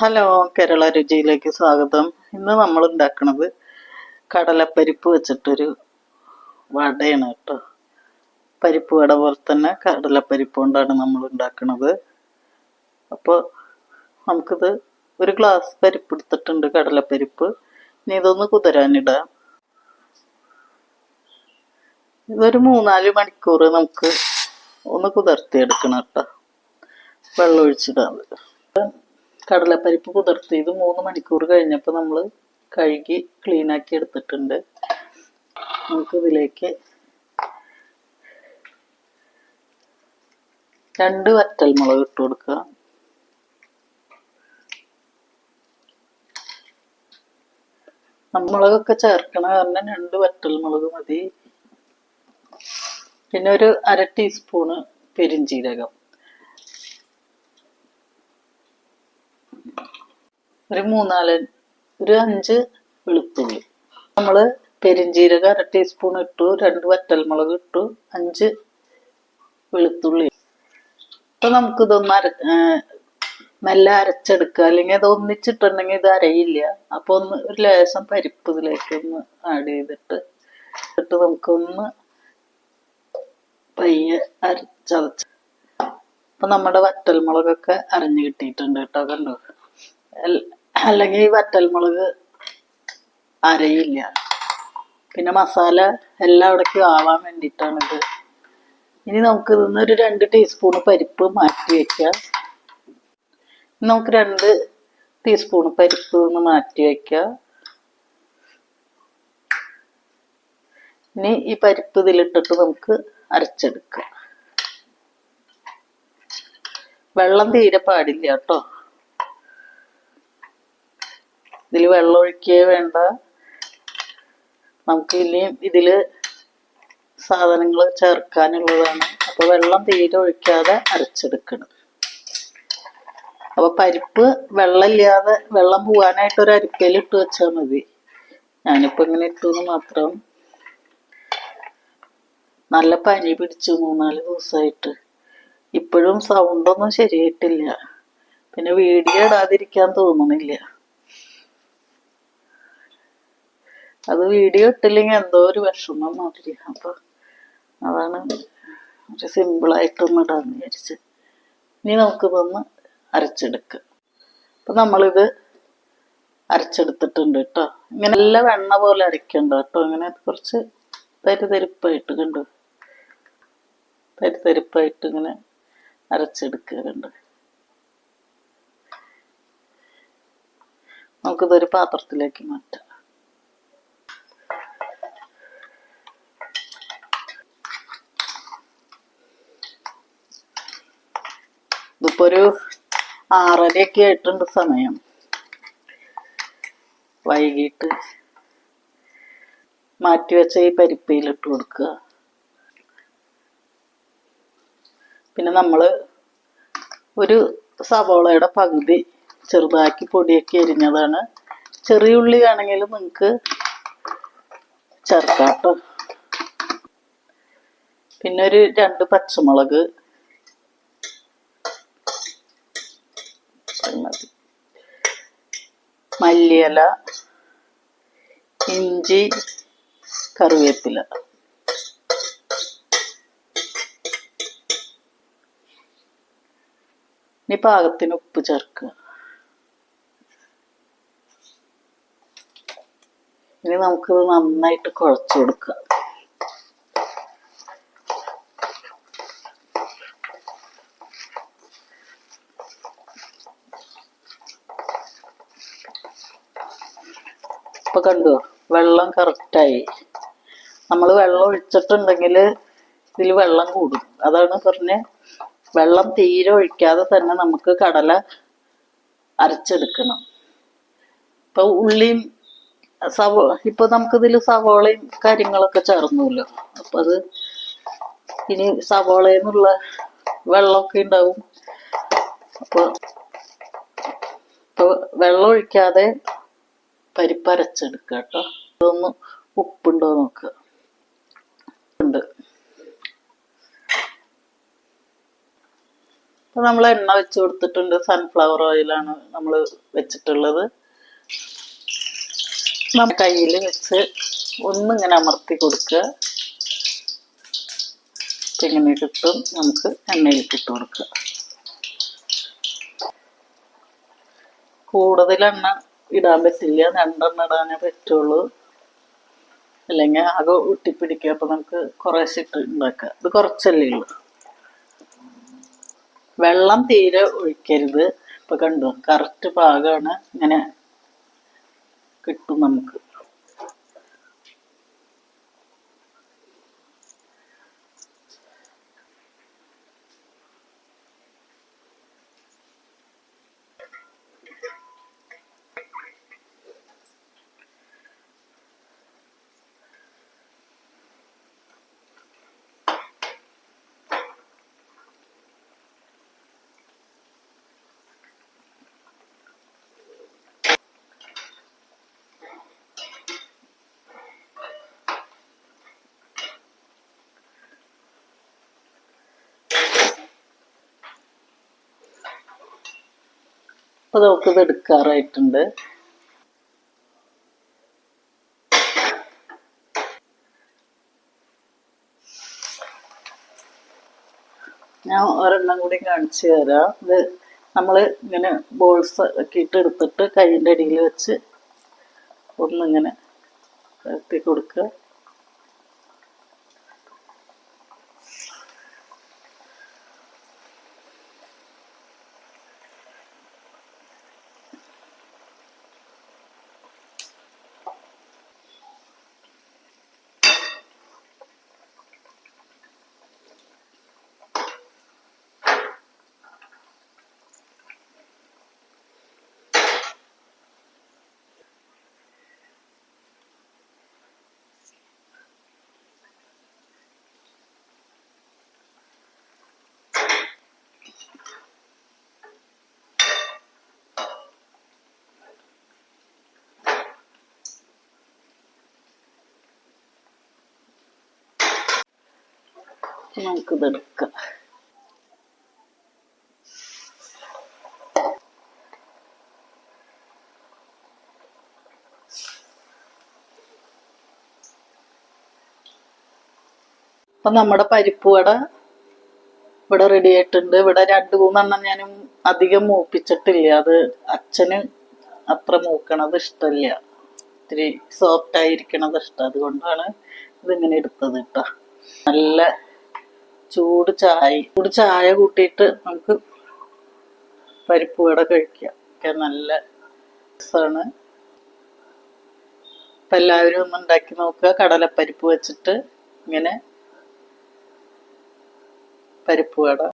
Hello Kerala രുചിയിലേക്ക് സ്വാഗതം. ഇന്ന് നമ്മൾ ഉണ്ടാക്കുന്നത് കടലപ്പരിപ്പ് വെച്ചിട്ടൊരു വടയാണ് കേട്ടോ. പരിപ്പ് വട പോലെ തന്നെ കടലപ്പരിപ്പ് കൊണ്ടാണ് നമ്മൾ ഉണ്ടാക്കുന്നത് അപ്പോൾ നമുക്കിത് ഒരു ഗ്ലാസ് പരിപ്പ് എടുത്തിട്ടുണ്ട് കടലപ്പരിപ്പ്. ഇനി ഇതൊന്ന് കുതിരാനിടാം. ഇതൊരു മൂന്നാൽ മണിക്കൂർ നമുക്ക് ഒന്ന് കുതിർത്തിയെടുക്കണം കേട്ടോ. വെള്ളം ഒഴിച്ചിടാം കടലപ്പരിപ്പ് കുതിർത്തി മൂന്ന് മണിക്കൂർ കഴിഞ്ഞപ്പോൾ നമ്മൾ കഴുകി ക്ലീൻ ആക്കി എടുത്തിട്ടുണ്ട്. നമുക്ക് ഇതിലേക്ക് രണ്ട് വറ്റൽ മുളക് ഇട്ട് കൊടുക്കുക. മുളകൊക്കെ ചേർക്കണ കാരണം രണ്ട് വറ്റൽ മുളക് മതി. പിന്നെ ഒരു അര ടീസ്പൂണ് പെരിഞ്ചീരകം. ഒരു മൂന്നാൽ ഒരു അഞ്ച് വെളുത്തുള്ളി. നമ്മൾ പെരിഞ്ജീരകം അര ടീസ്പൂൺ ഇട്ടു രണ്ട് വറ്റൽമുളക് ഇട്ടു അഞ്ച് വെളുത്തുള്ളി. ഇപ്പൊ നമുക്കിതൊന്ന് അര മെല്ലെ അരച്ചെടുക്കുക അല്ലെങ്കിൽ അത് ഒന്നിച്ചിട്ടുണ്ടെങ്കിൽ ഇത് അരയില്ല. അപ്പൊ ഒന്ന് ഒരു ലേശം പരിപ്പ് ഇതിലേക്ക് ഒന്ന് ആഡ് ചെയ്തിട്ട് എന്നിട്ട് നമുക്കൊന്ന് പയ്യെ അരച്ചതച്ച് അപ്പൊ നമ്മുടെ വറ്റൽമുളകൊക്കെ അരഞ്ഞു കിട്ടിയിട്ടുണ്ട് കേട്ടോ കണ്ടോ? അല്ലെങ്കിൽ വറ്റൽമുളക് അരയില്ല. പിന്നെ മസാല എല്ലാം എല്ലായിടയ്ക്കും ആവാൻ വേണ്ടിയിട്ടാണിത് ഇനി നമുക്ക് ഇതിന്ന് ഒരു രണ്ട് ടീസ്പൂൺ പരിപ്പ് മാറ്റി ഇനി നമുക്ക് രണ്ട് ടീസ്പൂൺ പരിപ്പ് ഒന്ന് മാറ്റി വെക്കാം. ഇനി ഈ പരിപ്പ് ഇതിലിട്ടിട്ട് നമുക്ക് അരച്ചെടുക്കാം. വെള്ളം തീരെ പാടില്ല കേട്ടോ. ഇതിൽ വെള്ളം ഒഴിക്കേ വേണ്ട. നമുക്ക് ഇനിയും ഇതിൽ സാധനങ്ങൾ ചേർക്കാനുള്ളതാണ്. അപ്പോൾ വെള്ളം തീരെ ഒഴിക്കാതെ അരച്ചെടുക്കണം. അപ്പോൾ പരിപ്പ് വെള്ളമില്ലാതെ വെള്ളം പോകാനായിട്ട് ഒരു അരിപ്പയിൽ ഇട്ട് വെച്ചാൽ മതി. ഞാനിപ്പോൾ ഇങ്ങനെ ഇട്ടു എന്ന് മാത്രം. നല്ല പനി പിടിച്ചു മൂന്നാൽ ദിവസമായിട്ട് ഇപ്പോഴും സൗണ്ടൊന്നും ശരിയായിട്ടില്ല. പിന്നെ വീഡിയോ ഇടാതിരിക്കാൻ തോന്നണില്ല. അത് വീഡിയോ ഇട്ടില്ലെങ്കിൽ എന്തോ ഒരു വിഷമം മാതിരി. അപ്പൊ അതാണ് ഒരു സിമ്പിളായിട്ടൊന്ന് ഇടാന്ന് വിചാരിച്ച്. ഇനി നമുക്ക് വന്ന് അരച്ചെടുക്കുക അപ്പൊ നമ്മളിത് അരച്ചെടുത്തിട്ടുണ്ട് കേട്ടോ ഇങ്ങനെ നല്ല വെണ്ണ പോലെ അരക്കണ്ട കേട്ടോ ഇങ്ങനെ കുറച്ച് തരിതരിപ്പായിട്ട് കണ്ടു? തരിതരിപ്പായിട്ട് ഇങ്ങനെ അരച്ചെടുക്കുക കണ്ടു? നമുക്കിതൊരു പാത്രത്തിലേക്ക് മാറ്റാം. ഇതിപ്പോ ഒരു ആറരയൊക്കെ ആയിട്ടുണ്ട് സമയം. വൈകിട്ട് മാറ്റി വെച്ച ഈ പരിപ്പയിലിട്ട് കൊടുക്കുക. പിന്നെ നമ്മൾ ഒരു സവോളയുടെ പകുതി ചെറുതാക്കി പൊടിയൊക്കെ എരിഞ്ഞതാണ് ചെറിയ ഉള്ളി വേണമെങ്കിൽ നിങ്ങൾക്ക് ചേർക്കാം കേട്ടോ. പിന്നെ ഒരു രണ്ട് പച്ചമുളക് അത് മതി മല്ലിയില ഇഞ്ചി കറിവേപ്പില. ഇനി പാകത്തിന് ഉപ്പ് ചേർക്കുക. ഇനി നമുക്കിത് നന്നായിട്ട് കുഴച്ചു കൊടുക്കുക. ഇപ്പൊ കണ്ടു? വെള്ളം കറക്റ്റായി നമ്മൾ വെള്ളം ഒഴിച്ചിട്ടുണ്ടെങ്കിൽ ഇതിൽ വെള്ളം കൂടും. അതാണ് പറഞ്ഞ വെള്ളം തീരെ ഒഴിക്കാതെ തന്നെ നമുക്ക് കടല അരച്ചെടുക്കണം. ഇപ്പൊ ഉള്ളിയും സവോ ഇപ്പൊ നമുക്കിതിൽ സവോളയും കാര്യങ്ങളൊക്കെ ചേർന്നുല്ലോ. അപ്പൊ അത് ഇനി സവോളയിൽ വെള്ളമൊക്കെ ഉണ്ടാവും. അപ്പൊ ഇപ്പൊ വെള്ളം ഒഴിക്കാതെ പരിപ്പ് അരച്ചെടുക്കുക കേട്ടോ അതൊന്ന് ഉപ്പുണ്ടോ നോക്കുക ഉണ്ട്. നമ്മൾ എണ്ണ വെച്ച് കൊടുത്തിട്ടുണ്ട്. സൺഫ്ലവർ ഓയിലാണ് നമ്മൾ വെച്ചിട്ടുള്ളത്. നമ്മ കയ്യിൽ വെച്ച് ഒന്നിങ്ങനെ അമർത്തി കൊടുക്കുക. ഇങ്ങനെ കിട്ടും നമുക്ക് എണ്ണയിൽ ഇട്ട് കൊടുക്കുക. കൂടുതൽ എണ്ണ ഇടാൻ പറ്റില്ല രണ്ടെണ്ണം ഇടാനേ പറ്റുള്ളൂ. അല്ലെങ്കിൽ ആകെ ഒട്ടിപ്പിടിക്കുക അപ്പൊ നമുക്ക് കുറേശ്ശെ ഇട്ട് ഉണ്ടാക്കുക ഇത് കുറച്ചല്ലേ ഉള്ളൂ. വെള്ളം തീരെ ഒഴിക്കരുത്. ഇപ്പൊ കണ്ടു കറക്റ്റ് പാകമാണ് ഇങ്ങനെ കിട്ടും നമുക്ക്. അപ്പൊ നമുക്കിത് എടുക്കാറായിട്ടുണ്ട്. ഞാൻ ഒരെണ്ണം കൂടി കാണിച്ചു തരാം. ഇത് നമ്മൾ ഇങ്ങനെ ബോൾസ് ആക്കിയിട്ട് എടുത്തിട്ട് കൈയിന്റെ അടിയിൽ വെച്ച് ഒന്നിങ്ങനെ കത്തി കൊടുക്കുക. നമുക്കിത് എടുക്കാം അപ്പം നമ്മുടെ പരിപ്പ് വട ഇവിടെ റെഡി ആയിട്ടുണ്ട്. ഇവിടെ രണ്ട് മൂന്നെണ്ണം ഞാനും അധികം മൂപ്പിച്ചിട്ടില്ല. അത് അച്ഛന് അത്ര മൂക്കണത് ഇഷ്ടമില്ല. ഇത്തിരി സോഫ്റ്റ് ആയിരിക്കണത് ഇഷ്ടം. അതുകൊണ്ടാണ് ഇതിങ്ങനെ എടുത്തത് കേട്ടോ നല്ല ചൂട് ചായ ചൂട് ചായ കൂട്ടിയിട്ട് നമുക്ക് പരിപ്പ് വട കഴിക്കാം. ഒക്കെ നല്ല രസമാണ് അപ്പം എല്ലാവരും ഒന്ന് ഉണ്ടാക്കി നോക്കുക. കടലപ്പരിപ്പ് വെച്ചിട്ട് ഇങ്ങനെ പരിപ്പ് വട.